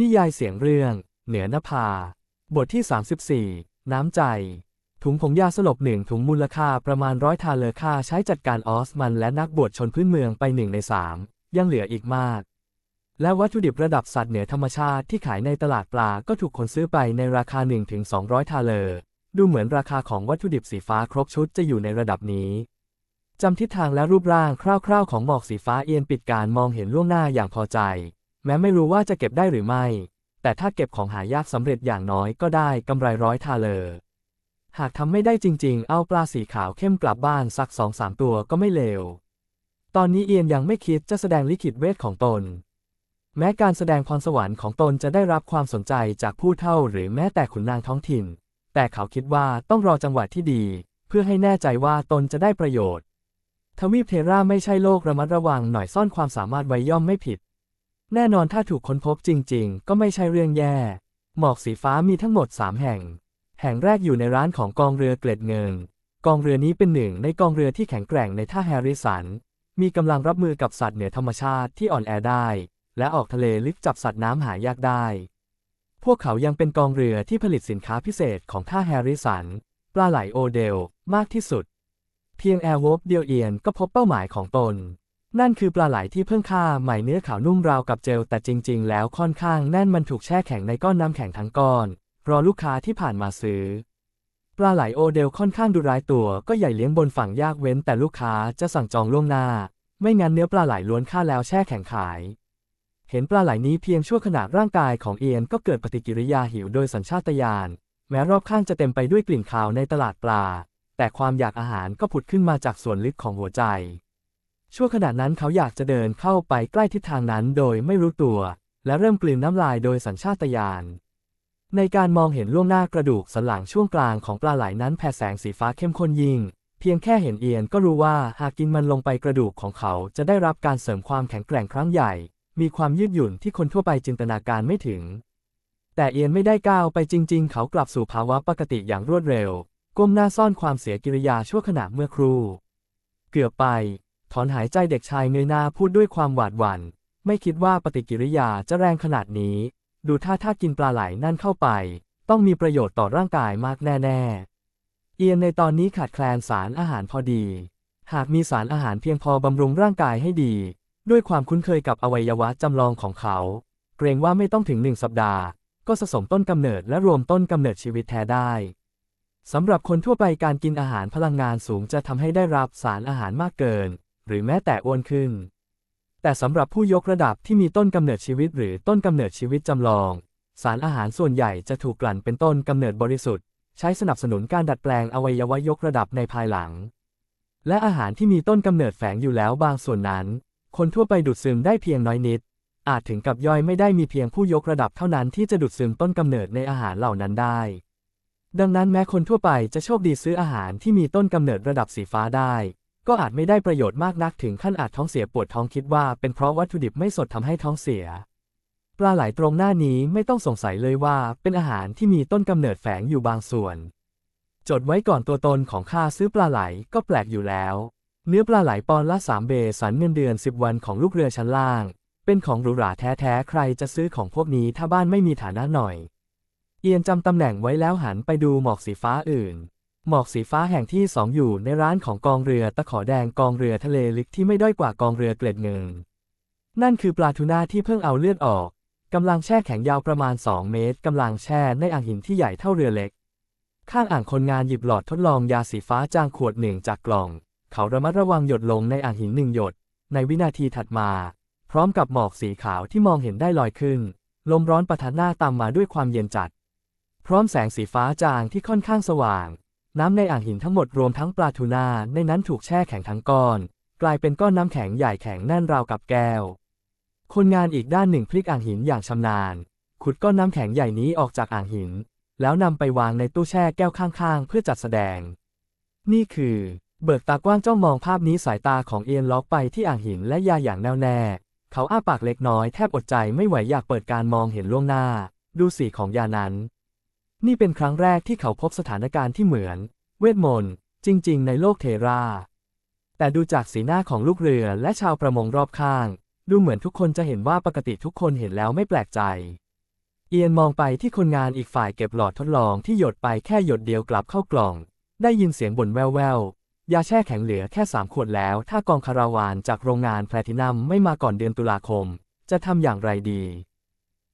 นิยายเสียงเรื่อง เหนือนภา บทที่ 34 น้ำใจ ถุงผงยาสลบหนึ่งถุงมูลค่าประมาณร้อยทาเลอค่าใช้จัดการออสมันและนักบวชชนพื้นเมืองไปหนึ่งในสามยังเหลืออีกมาก และวัตถุดิบระดับสัตว์เหนือธรรมชาติที่ขายในตลาดปลาก็ถูกคนซื้อไปในราคา 1-200 ทาเลอดูเหมือนราคาของวัตถุดิบสีฟ้าครบชุดจะอยู่ในระดับนี้จำทิศทางและรูปร่างคร่าวๆของหมอกสีฟ้าเอียนปิดการมองเห็นล่วงหน้าอย่างพอใจ แม้ไม่รู้ว่าจะเก็บได้หรือไม่ แต่ถ้าเก็บของหายากสำเร็จอย่างน้อยก็ได้กำไรร้อยทาเลอหากทำไม่ได้จริงๆ เอาปลาสีขาวเข้มกลับบ้านสักสองสามตัวก็ไม่เลว ตอนนี้เอียนยังไม่คิดจะแสดงลิขิตเวทของตน แม้การแสดงพรสวรรค์ของตนจะได้รับความสนใจจากผู้เฒ่าหรือแม้แต่ขุนนางท้องถิ่น แต่เขาคิดว่าต้องรอจังหวะที่ดี เพื่อให้แน่ใจว่าตนจะได้ประโยชน์ ทวีปเทราไม่ใช่โลกระมัดระวังหน่อยซ่อนความสามารถไว้ย่อมไม่ผิด แน่นอนถ้าถูกค้นพบจริง ๆ ก็ไม่ใช่เรื่องแย่ หมอกสีฟ้ามีทั้งหมด 3 แห่ง แห่งแรกอยู่ในร้านของกองเรือเกล็ดเงิน กองเรือนี้เป็นหนึ่งในกองเรือที่แข็งแกร่งในท่าแฮร์ริสัน มีกำลังรับมือกับสัตว์เหนือธรรมชาติที่อ่อนแอได้ และออกทะเลลึกจับสัตว์น้ำหายากได้ พวกเขายังเป็นกองเรือที่ผลิตสินค้าพิเศษของท่าแฮร์ริสัน ปลาไหลโอเดล มากที่สุด เพียงแอร์วอฟเดียวเอียนก็พบเป้าหมายของตน นั่นคือปลาไหลที่เพิ่งฆ่าใหม่เนื้อขาวนุ่มราวกับเจลแต่จริง ๆ แล้วค่อนข้างแน่นมันถูกแช่แข็งในก้อนน้ำแข็งทั้งก้อน รอลูกค้าที่ผ่านมาซื้อ ปลาไหลโอเดลค่อนข้างดุร้ายตัวก็ใหญ่เลี้ยงบนฝั่งยากเว้น แต่ลูกค้าจะสั่งจองล่วงหน้า ไม่งั้นเนื้อปลาไหลล้วนฆ่าแล้วแช่แข็งขาย เห็นปลาไหลนี้เพียงชั่วขณะร่างกายของเอียนก็เกิดปฏิกิริยาหิวโดยสัญชาตญาณแม้รอบข้างจะเต็มไปด้วยกลิ่นคาวในตลาดปลา แต่ความอยากอาหารก็ผุดขึ้นมาจากส่วนลึกของหัวใจ ชั่วขณะนั้นเขาอยากจะเดินเข้าไปใกล้ทิศทางนั้นโดยไม่รู้ตัว และเริ่มกลืนน้ำลายโดยสัญชาตญาณในการมองเห็นล่วงหน้ากระดูกสันหลังช่วงกลางของปลาไหลนั้นแผ่แสงสีฟ้าเข้มข้นยิ่ง เพียงแค่เห็นเอียนก็รู้ว่าหากกินมันลงไปกระดูกของเขาจะได้รับการเสริมความแข็งแกร่งครั้งใหญ่ มีความยืดหยุ่นที่คนทั่วไปจินตนาการไม่ถึง แต่เอียนไม่ได้ก้าวไปจริง ๆ เขากลับสู่ภาวะปกติอย่างรวดเร็ว ก้มหน้าซ่อนความเสียกิริยาชั่วขณะเมื่อครู่ เกือบไป ถอนหายใจเด็กชายเงยหน้าพูดด้วยความหวาดหวัน่น ไม่คิดว่าปฏิกิริยาจะแรงขนาดนี้ ดูท่าถ้ากินปลาไหลนั่นเข้าไป ต้องมีประโยชน์ต่อร่างกายมากแน่ ๆ เอียนในตอนนี้ขาดแคลนสารอาหารพอดี หากมีสารอาหารเพียงพอบำรุงร่างกายให้ดี ด้วยความคุ้นเคยกับอวัยวะจำลองของเขา เกรงว่าไม่ต้องถึงหนึ่งสัปดาห์ ก็สะสมต้นกำเนิดและรวมต้นกำเนิดชีวิตแท้ได้สำหรับคนทั่วไปการกินอาหารพลังงานสูงจะทำให้ได้รับสารอาหารมากเกิน หรือแม้แต่อ้วนขึ้น แต่สำหรับผู้ยกระดับที่มีต้นกำเนิดชีวิตหรือต้นกำเนิดชีวิตจำลอง สารอาหารส่วนใหญ่จะถูกกลั่นเป็นต้นกำเนิดบริสุทธิ์ ใช้สนับสนุนการดัดแปลงอวัยวะยกระดับในภายหลัง และอาหารที่มีต้นกำเนิดแฝงอยู่แล้วบางส่วนนั้น คนทั่วไปดูดซึมได้เพียงน้อยนิด อาจถึงกับย่อยไม่ได้มีเพียงผู้ยกระดับเท่านั้นที่จะดูดซึมต้นกำเนิดในอาหารเหล่านั้นได้ดังนั้นแม้คนทั่วไปจะโชคดีซื้ออาหารที่มีต้นกำเนิดระดับสีฟ้าได้ ก็อาจไม่ได้ประโยชน์มากนักถึงขั้นอาจท้องเสียปวดท้องคิดว่าเป็นเพราะวัตถุดิบไม่สดทำให้ท้องเสีย ปลาไหลตรงหน้านี้ไม่ต้องสงสัยเลยว่าเป็นอาหารที่มีต้นกำเนิดแฝงอยู่บางส่วน จดไว้ก่อนตัวตนของข้าซื้อปลาไหลก็แปลกอยู่แล้ว เนื้อปลาไหลปอนละ3เบสันเงินเดือน10วันของลูกเรือชั้นล่าง เป็นของหรูหราแท้ๆใครจะซื้อของพวกนี้ถ้าบ้านไม่มีฐานะหน่อย เอียนจำตำแหน่งไว้แล้วหันไปดูหมอกสีฟ้าอื่น หมอกสีฟ้าแห่งที่สองอยู่ในร้านของกองเรือตะขอแดงกองเรือทะเลลึกที่ไม่ด้อยกว่ากองเรือเกล็ดเงินนั่นคือปลาทูน่าที่เพิ่งเอาเลือดออกกำลังแช่แข็งยาวประมาณ 2 เมตรกำลังแช่ในอ่างหินที่ใหญ่เท่าเรือเล็ก ข้างอ่างคนงานหยิบหลอดทดลองยาสีฟ้าจางขวดหนึ่งจากกล่อง เขาระมัดระวังหยดลงในอ่างหินหนึ่งหยด ในวินาทีถัดมา พร้อมกับหมอกสีขาวที่มองเห็นได้ลอยขึ้น ลมร้อนปะทะหน้าตามมาด้วยความเย็นจัด พร้อมแสงสีฟ้าจางที่ค่อนข้างสว่าง น้ำในอ่างหินทั้งหมดรวมทั้งปลาทูน่าในนั้นถูกแช่แข็งทั้งก้อน กลายเป็นก้อนน้ำแข็งใหญ่แข็งแน่นราวกับแก้ว คนงานอีกด้านหนึ่งพลิกอ่างหินอย่างชำนาญ ขุดก้อนน้ำแข็งใหญ่นี้ออกจากอ่างหิน แล้วนำไปวางในตู้แช่แก้วข้างๆ เพื่อจัดแสดง นี่คือ เบิกตากว้างจ้องมองภาพนี้สายตาของเอียนล็อกไปที่อ่างหินและยาอย่างแน่วแน่ เขาอ้าปากเล็กน้อยแทบอดใจไม่ไหวอยากเปิดการมองเห็นล่วงหน้า ดูสีของยานั้น นี่เป็นครั้งแรกที่เขาพบสถานการณ์ที่เหมือน เวทมนต์ จริง ๆ ในโลกเทรา แต่ดูจากสีหน้าของลูกเรือและชาวประมงรอบข้าง ดูเหมือนทุกคนจะเห็นว่าปกติทุกคนเห็นแล้วไม่แปลกใจ เอียนมองไปที่คนงานอีกฝ่ายเก็บหลอดทดลองที่หยดไปแค่หยดเดียวกลับเข้ากล่อง ได้ยินเสียงบ่นแว่วๆยาแช่แข็งเหลือแค่สามขวดแล้ว ถ้ากองคาราวานจากโรงงานแพลตินัมไม่มาก่อนเดือนตุลาคม จะทำอย่างไรดี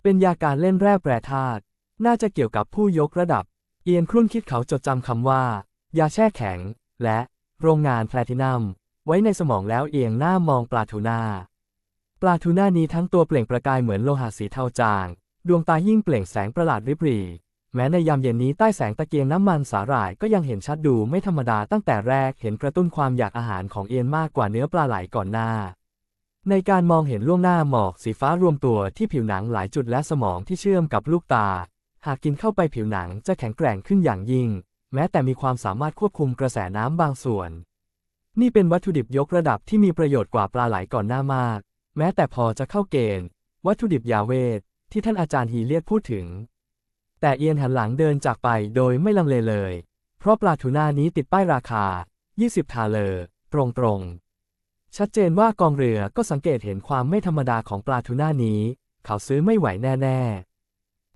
เป็นยาการเล่นแร่แปรธาตุ น่าจะเกี่ยวกับผู้ยกระดับ เอียนครุ่นคิดเขาจดจำคำว่า ยาแช่แข็ง และโรงงานแพลตินัม ไว้ในสมองแล้วเอียงหน้ามองปลาทูน่า ปลาทูน่านี้ทั้งตัวเปล่งประกายเหมือนโลหะสีเทาจาง ดวงตายิ่งเปล่งแสงประหลาดริบหรี่แม้ในยามเย็นนี้ใต้แสงตะเกียงน้ำมันสาหร่ายก็ยังเห็นชัดดูไม่ธรรมดาตั้งแต่แรกเห็นกระตุ้นความอยากอาหารของเอียนมากกว่าเนื้อปลาไหลก่อนหน้า ในการมองเห็นล่วงหน้าหมอกสีฟ้ารวมตัวที่ผิวหนังหลายจุดและสมองที่เชื่อมกับลูกตา หากกินเข้าไปผิวหนังจะแข็งแกร่งขึ้นอย่างยิ่ง แม้แต่มีความสามารถควบคุมกระแสน้ำบางส่วน นี่เป็นวัตถุดิบยกระดับที่มีประโยชน์กว่าปลาไหลก่อนหน้ามาก แม้แต่พอจะเข้าเกณฑ์ วัตถุดิบยาเวท ที่ท่านอาจารย์ฮีเลียดพูดถึง แต่เอียนหันหลังเดินจากไปโดยไม่ลังเลเลย เพราะปลาทูน่านี้ติดป้ายราคา 20 ทาเลอร์ตรงๆ ชัดเจนว่ากองเรือก็สังเกตเห็นความไม่ธรรมดาของปลาทูน่านี้ เขาซื้อไม่ไหวแน่ ๆ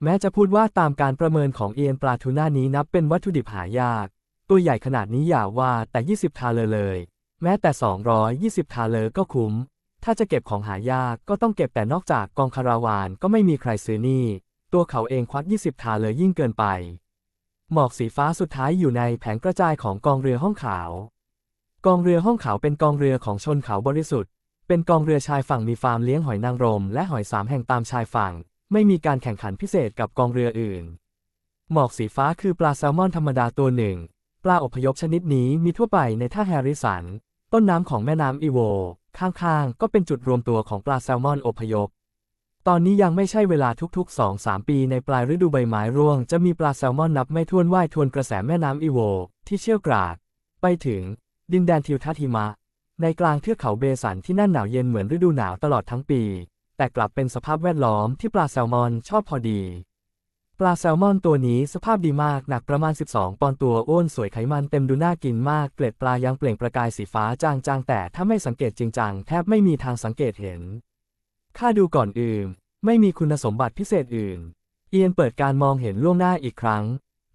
แม้จะพูดว่าตามการประเมินของเอียนปลาทูน่านี้นับเป็นวัตถุดิบหายาก ตัวใหญ่ขนาดนี้อย่าว่าแต่ 20 ทาเลเลย แม้แต่ 220 ทาเลก็คุ้ม ถ้าจะเก็บของหายากก็ต้องเก็บแต่นอกจากกองคาราวานก็ไม่มีใครซื้อนี่ ตัวเขาเองควัก 20 ทาเลยิ่งเกินไป หมอกสีฟ้าสุดท้ายอยู่ในแผงกระจายของกองเรือห้องขาว กองเรือห้องขาวเป็นกองเรือของชนเขาบริสุทธิ์ เป็นกองเรือชายฝั่งมีฟาร์มเลี้ยงหอยนางรมและหอยสามแห่งตามชายฝั่ง ไม่มีการแข่งขันพิเศษกับกองเรืออื่น หมอกสีฟ้าคือปลาแซลมอนธรรมดาตัวหนึ่ง ปลาอพยพชนิดนี้มีทั่วไปในท่าแฮริสัน ต้นน้ำของแม่น้ำอีโว ข้างๆ ก็เป็นจุดรวมตัวของปลาแซลมอนอพยพ ตอนนี้ยังไม่ใช่เวลาทุกๆ 2-3 ปีในปลายฤดูใบไม้ร่วง จะมีปลาแซลมอนนับไม่ถ้วนว่ายทวนกระแสแม่น้ำอีโว ที่เชี่ยวกราก ไปถึง ดินแดนทิวทัศน์หิมะในกลางเทือกเขาเบสันที่นั่นหนาวเย็นเหมือนฤดูหนาวตลอดทั้งปี แต่กลับเป็นสภาพแวดล้อมที่ปลาแซลมอนชอบพอดี ปลาแซลมอนตัวนี้สภาพดีมากหนักประมาณ 12 ปอนด์ตัวอ้วนสวยไขมันเต็มดูน่ากินมาก เกล็ดปลายังเปล่งประกายสีฟ้าจางๆ แต่ถ้าไม่สังเกตจริงจังแทบไม่มีทางสังเกตเห็น ค่าดูก่อนอื่น ไม่มีคุณสมบัติพิเศษอื่น เอียนเปิดการมองเห็นล่วงหน้าอีกครั้ง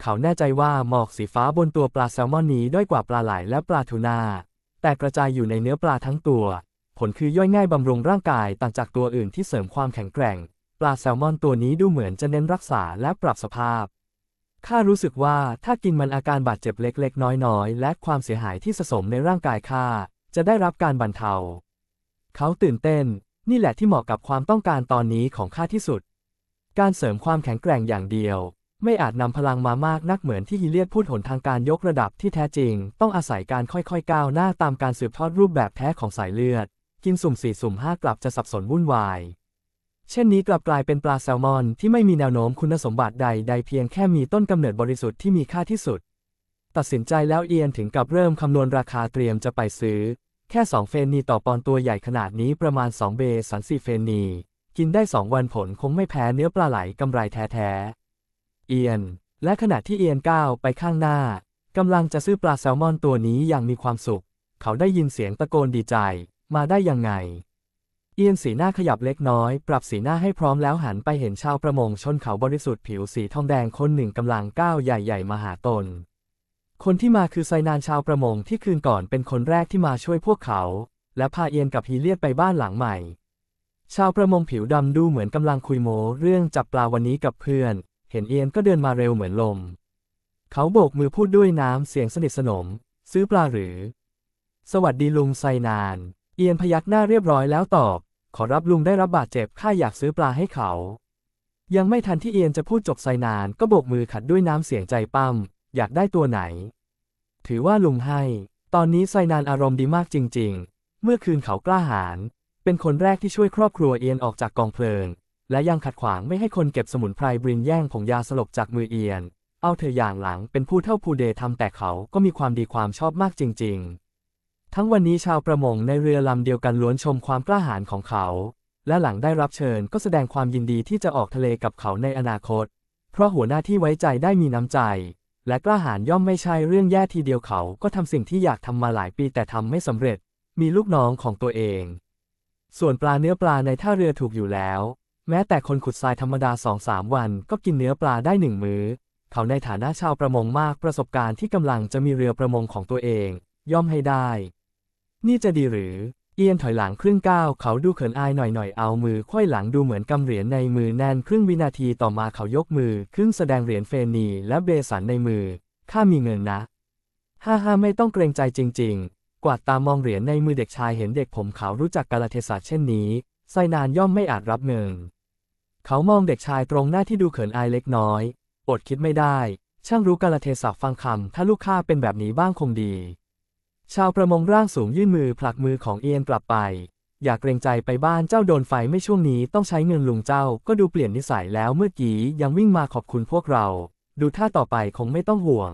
เขาแน่ใจว่าหมอกสีฟ้าบนตัวปลาแซลมอนนี้ด้อยกว่าปลาไหลและปลาทูน่าแต่กระจายอยู่ในเนื้อปลาทั้งตัว ผลคือย่อยง่ายบำรุงร่างกายต่างจากตัวอื่นที่เสริมความแข็งแกร่ง ปลาแซลมอนตัวนี้ดูเหมือนจะเน้นรักษาและปรับสภาพ ข้ารู้สึกว่าถ้ากินมันอาการบาดเจ็บเล็กๆ น้อยๆ และความเสียหายที่สะสมในร่างกายข้าจะได้รับการบรรเทา เขาตื่นเต้น นี่แหละที่เหมาะกับความต้องการตอนนี้ของข้าที่สุด การเสริมความแข็งแกร่งอย่างเดียว ไม่อาจนำพลังมามากนักเหมือนที่ฮิเลียดพูดหนทางการยกระดับที่แท้จริง ต้องอาศัยการค่อยๆก้าวหน้าตามการสืบทอดรูปแบบแท้ของสายเลือด กินสุ่มสี่สุ่มห้ากลับจะสับสนวุ่นวาย เช่นนี้กลับกลายเป็นปลาแซลมอนที่ไม่มีแนวโน้มคุณสมบัติใดใดเพียงแค่มีต้นกำเนิดบริสุทธิ์ที่มีค่าที่สุด ตัดสินใจแล้วเอียนถึงกับเริ่มคำนวณราคาเตรียมจะไปซื้อ แค่ 2 เฟนนีต่อปอนตัวใหญ่ขนาดนี้ประมาณ 2 เบสันสี่เฟนนี กินได้ 2 วันผลคงไม่แพ้เนื้อปลาไหลกำไรแท้ๆเอียน และขณะที่เอียนก้าวไปข้างหน้ากำลังจะซื้อปลาแซลมอนตัวนี้อย่างมีความสุข เขาได้ยินเสียงตะโกนดีใจ มาได้ยังไง เอียนสีหน้าขยับเล็กน้อย ปรับสีหน้าให้พร้อมแล้วหันไปเห็นชาวประมงชนเขาบริสุทธิ์ผิวสีทองแดงคนหนึ่งกำลังก้าวใหญ่ๆมาหาตน คนที่มาคือไซนานชาวประมงที่คืนก่อนเป็นคนแรกที่มาช่วยพวกเขา และพาเอียนกับฮีเลียดไปบ้านหลังใหม่ชาวประมงผิวดำดูเหมือนกำลังคุยโม้เรื่องจับปลาวันนี้กับเพื่อน เห็นเอียนก็เดินมาเร็วเหมือนลม เขาโบกมือพูดด้วยน้ำเสียงสนิทสนม ซื้อปลาหรือ สวัสดีลุงไซนาน เอียนพยักหน้าเรียบร้อยแล้วตอบ ขอรับลุงได้รับบาดเจ็บข้าอยากซื้อปลาให้เขา ยังไม่ทันที่เอียนจะพูดจบไซนานก็โบกมือขัดด้วยน้ำเสียงใจปั้ม อยากได้ตัวไหน ถือว่าลุงให้ ตอนนี้ไซนานอารมณ์ดีมากจริง ๆ เมื่อคืนเขากล้าหาญเป็นคนแรกที่ช่วยครอบครัวเอียนออกจากกองเพลิง และยังขัดขวางไม่ให้คนเก็บสมุนไพรบรินแย่งผงยาสลบจากมือเอียน เอาเธออย่างหลังเป็นผู้เท่าผู้เดทำแต่เขาก็มีความดีความชอบมากจริง ๆ ทั้งวันนี้ชาวประมงในเรือลำเดียวกันล้วนชมความกล้าหาญของเขา และหลังได้รับเชิญก็แสดงความยินดีที่จะออกทะเลกับเขาในอนาคต เพราะหัวหน้าที่ไว้ใจได้มีน้ำใจ และกล้าหาญย่อมไม่ใช่เรื่องแย่ทีเดียวเขาก็ทำสิ่งที่อยากทำมาหลายปีแต่ทำไม่สำเร็จ มีลูกน้องของตัวเอง ส่วนปลาเนื้อปลาในท่าเรือถูกอยู่แล้ว แม้แต่คนขุดทรายธรรมดาสองสามวันก็กินเนื้อปลาได้หนึ่งมื้อ เขาในฐานะชาวประมงมากประสบการณ์ที่กำลังจะมีเรือประมงของตัวเอง ย่อมให้ได้ นี่จะดีหรือ เอียนถอยหลังครึ่งก้าวเขาดูเขินอายหน่อยๆ เอามือควยหลังดูเหมือนกำเหรียญในมือแน่นครึ่งวินาทีต่อมาเขายกมือครึ่งแสดงเหรียญเฟนีและเบสันในมือ ข้ามีเงินนะ ฮ่าฮ่าไม่ต้องเกรงใจจริง ๆ กวาดตามองเหรียญในมือเด็กชายเห็นเด็กผมขาวรู้จักกาลเทศะเช่นนี้ไซนานย่อมไม่อาจรับเงิน เขามองเด็กชายตรงหน้าที่ดูเขินอายเล็กน้อย อดคิดไม่ได้ ช่างรู้กาลเทศะฟังคำถ้าลูกข้าเป็นแบบนี้บ้างคงดี ชาวประมงร่างสูงยื่นมือผลักมือของเอียนกลับไป อยากเกรงใจไปบ้านเจ้าโดนไฟไม่ช่วงนี้ต้องใช้เงินลุงเจ้าก็ดูเปลี่ยนนิสัยแล้วเมื่อกี้ยังวิ่งมาขอบคุณพวกเรา ดูท่าต่อไปคงไม่ต้องห่วง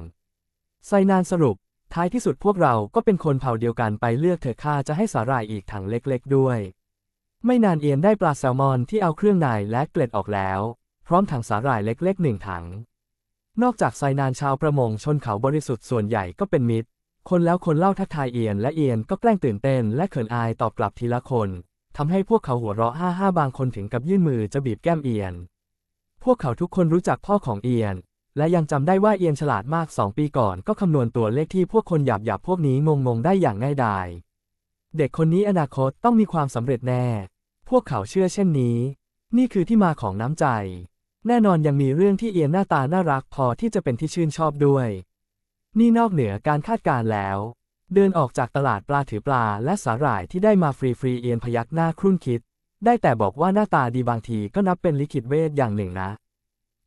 ไซนานสรุป ท้ายที่สุดพวกเราก็เป็นคนเผ่าเดียวกันไปเลือกเถอะข้าจะให้สาหร่ายอีกถังเล็กๆด้วย ไม่นานเอียนได้ปลาแซลมอนที่เอาเครื่องในและเกล็ดออกแล้ว พร้อมถังสาหร่ายเล็กๆหนึ่งถัง นอกจากไซนานชาวประมงชนเขาบริสุทธิ์ส่วนใหญ่ก็เป็นมิตร คนแล้วคนเล่าทักทายเอียนและเอียนก็แกล้งตื่นเต้นและเขินอายตอบกลับทีละคนทำให้พวกเขาหัวเราะห้าห้าบางคนถึงกับยื่นมือจะบีบแก้มเอียน พวกเขาทุกคนรู้จักพ่อของเอียน และยังจำได้ว่าเอียนฉลาดมากสองปีก่อนก็คำนวณตัวเลขที่พวกคนหยาบหยาบพวกนี้งงงๆได้อย่างง่ายดาย เด็กคนนี้อนาคตต้องมีความสำเร็จแน่ พวกเขาเชื่อเช่นนี้ นี่คือที่มาของน้ำใจ แน่นอนยังมีเรื่องที่เอียนหน้าตาน่ารักพอที่จะเป็นที่ชื่นชอบด้วย นี่นอกเหนือการคาดการณ์แล้ว เดินออกจากตลาดปลาถือปลาและสาหร่ายที่ได้มาฟรีๆเอียนพยักหน้าครุ่นคิด ได้แต่บอกว่าหน้าตาดีบางทีก็นับเป็นลิขิตเวทอย่างหนึ่งนะ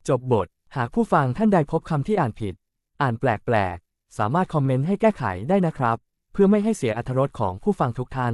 จบบท หากผู้ฟังท่านใดพบคำที่อ่านผิด อ่านแปลกๆ สามารถคอมเมนต์ให้แก้ไขได้นะครับ เพื่อไม่ให้เสียอรรถรสของผู้ฟังทุกท่าน